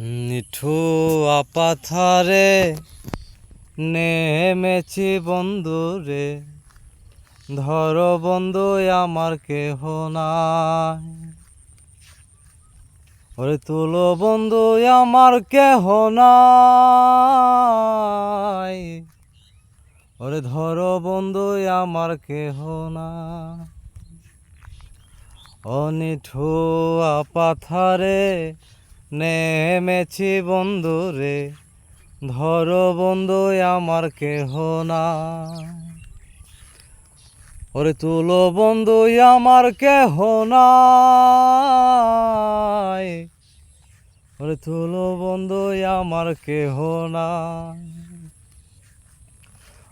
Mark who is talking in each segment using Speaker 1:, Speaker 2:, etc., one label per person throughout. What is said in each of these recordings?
Speaker 1: নিঠু আপাথারে নেমেছি বন্ধুরে। ধর বন্ধু, আমার কেহ নাই। ওরে তুলো বন্ধু, আমার কেহ নাই। ওরে ধর বন্ধু, আমার কেহ নাই। অনিঠু আপাথারে নেমেছি বন্ধুরে ধর বন্ধু আমার কেহ না ওরে তুলো বন্ধু আমার কেহ নাই। ওরে তুলো বন্ধু আমার কেহ নাই।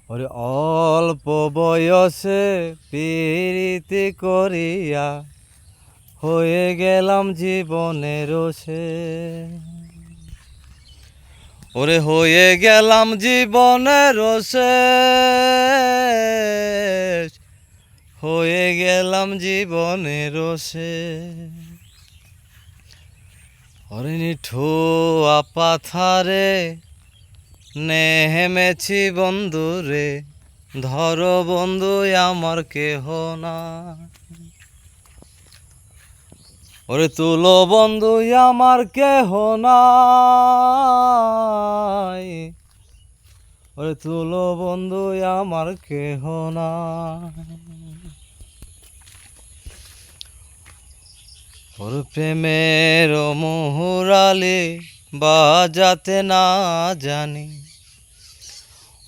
Speaker 1: ওরে অল্প বয়সে প্রীতি করিয়া হয়ে গেলাম জীবনের সে ওরে হয়ে গেলাম জীবনের শেষ হয়ে গেলাম জীবনের শেষ ওরে নিঠু আপাথারে নেমেছি বন্ধুরে, ধরো বন্ধু আমার কেহ না। ওরে তুলো বন্ধু, আমার কেহ নাই। ওরে তুলো বন্ধু, আমার কেহ নাই। ওর প্রেমের মুহুরালে বাজাতে না জানি।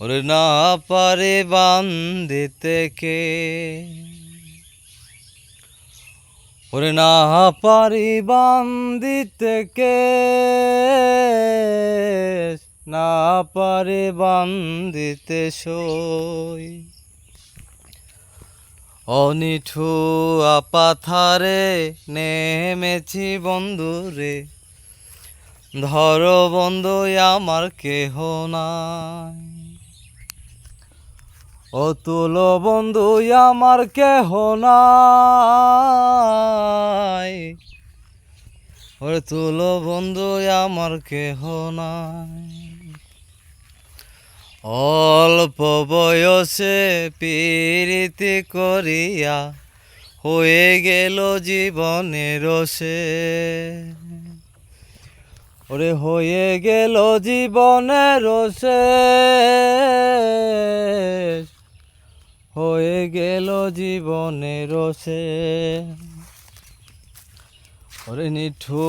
Speaker 1: ওরে না পারে বান্দিতে কে। ওরে না পারি বান্দিতে কে না পারে বান্দিতে সই। অনিঠু আপাথারে নেমেছি বন্ধুরে, ধর বন্ধু আমার কেহ নাই। ও তুলো বন্ধু, আমার কেহ নাই। ওরে তুলো বন্ধু, আমার কেহ নাই। অল্প বয়সে পীড়িতি করিয়া হয়ে গেল জীবনের সে। ওরে, হয়ে গেল জীবনের শেষ হয়ে গেল জীবনের শেষ ওরে নিঠু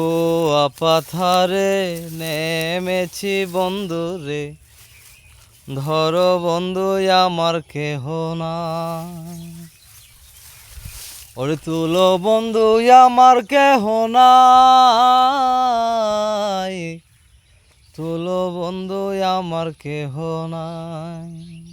Speaker 1: আপাথারে নেমেছি বন্ধুরে ধর বন্ধু, আমার কেহ না ওরে তুলো বন্ধু, আমার কেহ নাই। তুলো বন্ধু, আমার কেহ নাই।